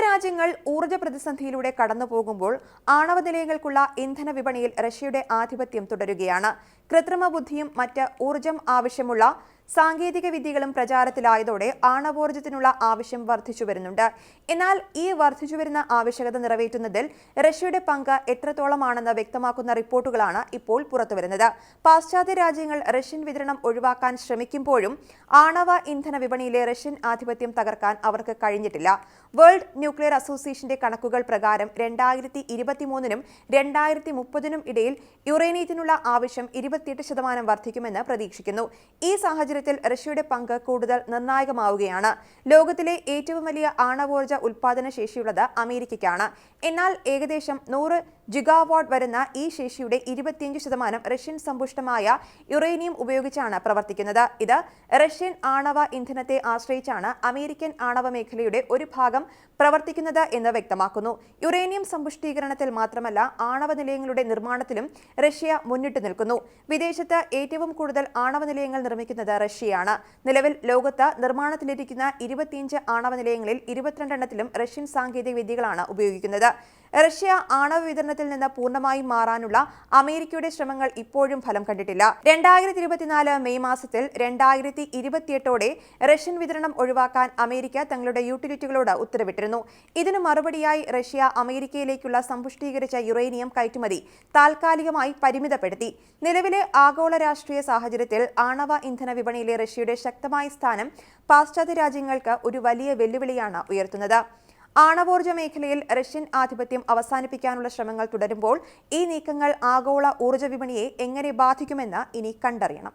ver ലോകരാജ്യങ്ങൾ ഊർജ പ്രതിസന്ധിയിലൂടെ കടന്നുപോകുമ്പോൾ ആണവ നിലയങ്ങൾക്കുള്ള ഇന്ധന വിപണിയിൽ റഷ്യയുടെ ആധിപത്യം തുടരുകയാണ്. കൃത്രിമ ബുദ്ധിയും മറ്റ് ഊർജം ആവശ്യമുള്ള സാങ്കേതിക വിദ്യകളും പ്രചാരത്തിലായതോടെ ആണവോർജത്തിനുള്ള ആവശ്യം വർദ്ധിച്ചു വരുന്നുണ്ട്. എന്നാൽ ഈ വർദ്ധിച്ചു വരുന്ന ആവശ്യകത നിറവേറ്റുന്നതിൽ റഷ്യയുടെ പങ്ക് എത്രത്തോളമാണെന്ന് വ്യക്തമാക്കുന്ന റിപ്പോർട്ടുകളാണ് ഇപ്പോൾ പുറത്തുവരുന്നത്. പാശ്ചാത്യ രാജ്യങ്ങൾ റഷ്യൻ വിതരണം ഒഴിവാക്കാൻ ശ്രമിക്കുമ്പോഴും ആണവ ഇന്ധന വിപണിയിലെ റഷ്യൻ ആധിപത്യം തകർക്കാൻ അവർക്ക് കഴിഞ്ഞിട്ടില്ല. വേൾഡ് ന്യൂക്ലിയർ അസോസിയേഷന്റെ കണക്കുകൾ പ്രകാരം രണ്ടായിരത്തി ഇരുപത്തിമൂന്നിനും രണ്ടായിരത്തി മുപ്പതിനും ഇടയിൽ യുറേനിയത്തിനുള്ള ആവശ്യം ഇരുപത്തിയെട്ട് ശതമാനം വർദ്ധിക്കുമെന്ന് പ്രതീക്ഷിക്കുന്നു. ഈ സാഹചര്യത്തിൽ റഷ്യയുടെ പങ്ക് കൂടുതൽ നിർണായകമാവുകയാണ്. ലോകത്തിലെ ഏറ്റവും വലിയ ആണവോർജ ഉൽപാദന ശേഷിയുള്ളത് അമേരിക്കയ്ക്കാണ്. എന്നാൽ ഏകദേശം നൂറ് ജിഗാവാട്ട് വരുന്ന ഈ ശേഷിയുടെ ഇരുപത്തിയഞ്ച് ശതമാനം റഷ്യൻ സമ്പുഷ്ടമായ യുറേനിയം ഉപയോഗിച്ചാണ് പ്രവർത്തിക്കുന്നത്. ഇത് റഷ്യൻ ആണവ ഇന്ധനത്തെ ആശ്രയിച്ചാണ് അമേരിക്കൻ ആണവ മേഖലയുടെ ഒരു ഭാഗം പ്രവർത്തിക്കുന്നത് എന്ന് വ്യക്തമാക്കുന്നു. യുറേനിയം സമ്പുഷ്ടീകരണത്തിൽ മാത്രമല്ല ആണവ നിലയങ്ങളുടെ നിർമ്മാണത്തിലും റഷ്യ മുന്നിട്ട് നിൽക്കുന്നു. വിദേശത്ത് ഏറ്റവും കൂടുതൽ ആണവ നിലയങ്ങൾ നിർമ്മിക്കുന്നത് റഷ്യയാണ്. നിലവിൽ ലോകത്ത് നിർമ്മാണത്തിലിരിക്കുന്ന ഇരുപത്തിയഞ്ച് ആണവ നിലയങ്ങളിൽ ഇരുപത്തിരണ്ടെണ്ണത്തിലും റഷ്യൻ സാങ്കേതിക വിദ്യകളാണ് ഉപയോഗിക്കുന്നത്. റഷ്യ ആണവ വിതരണത്തിൽ നിന്ന് പൂർണമായും മാറാനുള്ള അമേരിക്കയുടെ ശ്രമങ്ങൾ ഇപ്പോഴും ഫലം കണ്ടിട്ടില്ല. രണ്ടായിരത്തി ഇരുപത്തിനാല് മെയ് മാസത്തിൽ രണ്ടായിരത്തി ഇരുപത്തിയെട്ടോടെ റഷ്യൻ വിതരണം ഒഴിവാക്കാൻ അമേരിക്ക തങ്ങളുടെ യൂട്ടിലിറ്റികളോട് ഉത്തരവിട്ടിരുന്നു. ഇതിന് മറുപടിയായി റഷ്യ അമേരിക്കയിലേക്കുള്ള സമ്പുഷ്ടീകരിച്ച യുറേനിയം കയറ്റുമതി താൽക്കാലികമായി പരിമിതപ്പെടുത്തി. നിലവിലെ ആഗോള രാഷ്ട്രീയ സാഹചര്യത്തിൽ ആണവ ഇന്ധന വിപണിയിലെ റഷ്യയുടെ ശക്തമായ സ്ഥാനം പാശ്ചാത്യ രാജ്യങ്ങൾക്ക് ഒരു വലിയ വെല്ലുവിളിയാണ് ഉയർത്തുന്നത്. ആണവോർജ മേഖലയിൽ റഷ്യൻ ആധിപത്യം അവസാനിപ്പിക്കാനുള്ള ശ്രമങ്ങൾ തുടരുമ്പോൾ ഈ നീക്കങ്ങൾ ആഗോള ഊർജ വിപണിയെ എങ്ങനെ ബാധിക്കുമെന്ന് ഇനി കണ്ടറിയണം.